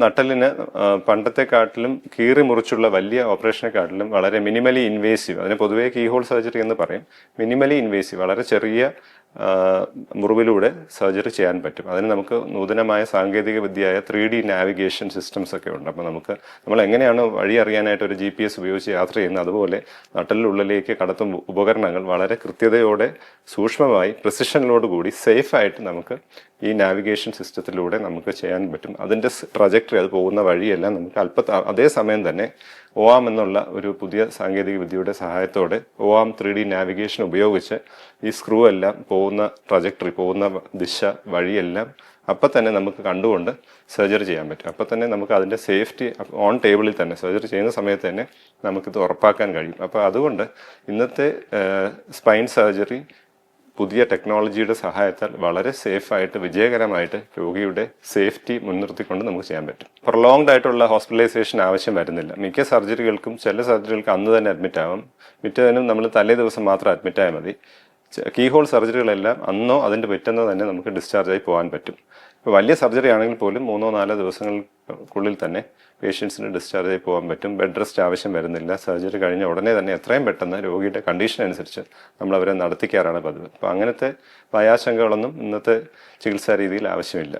നട്ടലിന് പണ്ടത്തെ കാട്ടിലും കീറി മുറിച്ചുള്ള വലിയ ഓപ്പറേഷനെക്കാട്ടിലും വളരെ മിനിമലി ഇൻവേസീവ് അതിന് പൊതുവേ കീഹോൾ സർജറി എന്ന് പറയും മിനിമലി ഇൻവേസീവ് വളരെ ചെറിയ മുറിവിലൂടെ സർജറി ചെയ്യാൻ പറ്റും. അതിന് നമുക്ക് നൂതനമായ സാങ്കേതിക വിദ്യയായ ത്രീ ഡി നാവിഗേഷൻ സിസ്റ്റംസ് ഒക്കെ ഉണ്ട്. അപ്പോൾ നമുക്ക് നമ്മൾ എങ്ങനെയാണ് വഴി അറിയാനായിട്ട് ഒരു ജി പി എസ് ഉപയോഗിച്ച് യാത്ര ചെയ്യുന്നത്? അതുപോലെ നട്ടലിനുള്ളിലേക്ക് കടത്തും ഉപകരണങ്ങൾ വളരെ കൃത്യതയോടെ സൂക്ഷ്മമായി പ്രിസിഷനിലോട് കൂടി സേഫായിട്ട് നമുക്ക് ഈ നാവിഗേഷൻ സിസ്റ്റത്തിലൂടെ നമുക്ക് ചെയ്യാൻ പറ്റും. അതിന്റെ പ്രൊജക്ടറി അത് പോകുന്ന വഴിയെല്ലാം നമുക്ക് അല്പ അതേ സമയം തന്നെ ഒആം എന്നുള്ള ഒരു പുതിയ സാങ്കേതിക വിദ്യയുടെ സഹായത്തോടെ ഓവാം ത്രീ ഡി നാവിഗേഷൻ ഉപയോഗിച്ച് ഈ സ്ക്രൂ എല്ലാം പോകുന്ന ട്രജക്ടറി പോകുന്ന ദിശ വഴിയെല്ലാം അപ്പം തന്നെ നമുക്ക് കണ്ടുകൊണ്ട് സർജറി ചെയ്യാൻ പറ്റും. അപ്പം തന്നെ നമുക്ക് അതിന്റെ സേഫ്റ്റി ഓൺ ടേബിളിൽ തന്നെ സർജറി ചെയ്യുന്ന സമയത്ത് തന്നെ നമുക്കിത് ഉറപ്പാക്കാൻ കഴിയും. അപ്പോൾ അതുകൊണ്ട് ഇന്നത്തെ സ്പൈൻ സർജറി പുതിയ ടെക്നോളജിയുടെ സഹായത്താൽ വളരെ സേഫായിട്ട് വിജയകരമായിട്ട് രോഗിയുടെ സേഫ്റ്റി മുൻനിർത്തിക്കൊണ്ട് നമുക്ക് ചെയ്യാൻ പറ്റും. പ്രൊലോങ്ഡ് ആയിട്ടുള്ള ഹോസ്പിറ്റലൈസേഷൻ ആവശ്യം വരുന്നില്ല. മിക്ക സർജറികൾക്കും ചില സർജറികൾക്ക് അന്ന് തന്നെ അഡ്മിറ്റ് ആവും. മിറ്റതിനും നമ്മൾ തലേ ദിവസം മാത്രം അഡ്മിറ്റ് ആയാൽ മതി. കീഹോൾ സർജറികളെല്ലാം അന്നോ അതിന്റെ പിറ്റന്നോ തന്നെ നമുക്ക് ഡിസ്ചാർജ് ആയി പോകാൻ പറ്റും. ഇപ്പോൾ വലിയ സർജറി ആണെങ്കിൽ പോലും മൂന്നോ നാലോ ദിവസങ്ങൾക്കുള്ളിൽ തന്നെ പേഷ്യൻസിന് ഡിസ്ചാർജ് ആയി പോകാൻ പറ്റും. ബെഡ് റെസ്റ്റ് ആവശ്യം വരുന്നില്ല. സർജറി കഴിഞ്ഞ ഉടനെ തന്നെ എത്രയും പെട്ടെന്ന് രോഗിയുടെ കണ്ടീഷൻ അനുസരിച്ച് നമ്മൾ അവരെ നടത്തിക്കാറാണ് പതിവ്. അപ്പോൾ അങ്ങനത്തെ ഭയാശങ്കകളൊന്നും ഇന്നത്തെ ചികിത്സാ രീതിയിൽ ആവശ്യമില്ല.